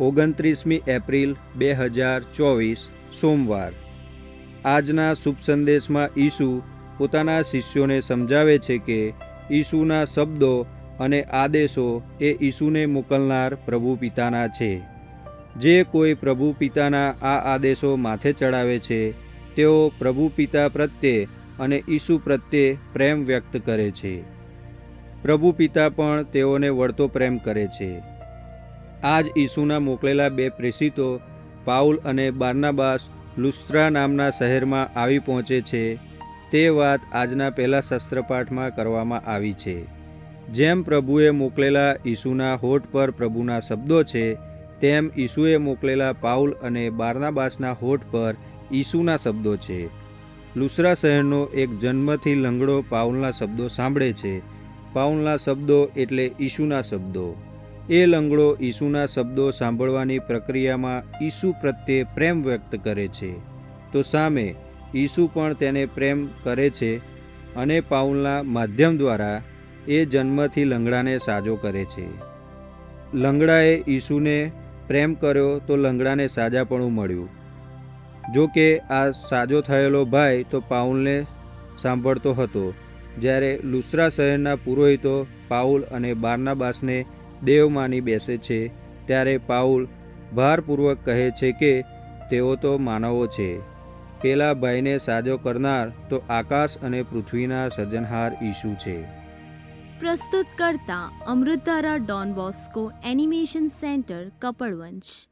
ઓગણત્રીસમી April બે હજાર ચોવીસ, સોમવાર. આજના શુભ સંદેશમાં ઈસુ પોતાના શિષ્યોને સમજાવે છે કે ઈસુના શબ્દો અને આદેશો એ ઈસુને મોકલનાર પ્રભુ પિતાના છે. જે કોઈ પ્રભુ પિતાના આ આદેશો માથે ચડાવે છે, તેઓ પ્રભુ પિતા પ્રત્યે અને ઈસુ પ્રત્યે પ્રેમ વ્યક્ત કરે છે. પ્રભુ પિતા પણ તેઓને વળતો પ્રેમ કરે છે. આજ ઈસુના મોકલેલા બે પ્રેષિતો પાઉલ અને બાર્નાબાસ, લુસ્ત્રા નામના શહેરમાં આવી પહોંચે છે. તે વાત આજના પહેલા શસ્ત્રપાઠમાં કરવામાં આવી છે. જેમ પ્રભુએ મોકલેલા ઈસુના હોઠ પર પ્રભુના શબ્દો છે, તેમ ઈસુએ મોકલેલા પાઉલ અને બાર્નાબાસના હોઠ પર ઈસુના શબ્દો છે. લુસરા શહેરનો એક જન્મથી લંગડો પાઉલના શબ્દો સાંભળે છે. પાઉલના શબ્દો એટલે ઈસુના શબ્દો. એ લંગડો ઈસુના શબ્દો સાંભળવાની પ્રક્રિયામાં ઈસુ પ્રત્યે પ્રેમ વ્યક્ત કરે છે. તો સામે, ઈસુ પણ તેને પ્રેમ કરે છે અને પાઉલના માધ્યમ દ્વારા એ જન્મથી લંગડાને સાજો કરે છે. લંગડાએ ઈસુને પ્રેમ કર્યો તો લંગડાને સાજાપણું મળ્યું. જો કે આ સાજો થયેલો ભાઈ તો પાઉલને સાંભળતો હતો. જ્યારે લુસરા શહેરના પુરોહિતો પાઉલ અને બાર્નાબાસને દેવ માની બેસે છે, ત્યારે પાઉલ ભારપૂર્વક કહે છે કે તેઓ તો માનવો છે. પેલા ભાઈને સાજો કરનાર તો આકાશ અને પૃથ્વીના સર્જનહાર ઈશુ છે. પ્રસ્તુત કરતા અમૃતારા Don Bosco animation centre, Kapadvanj.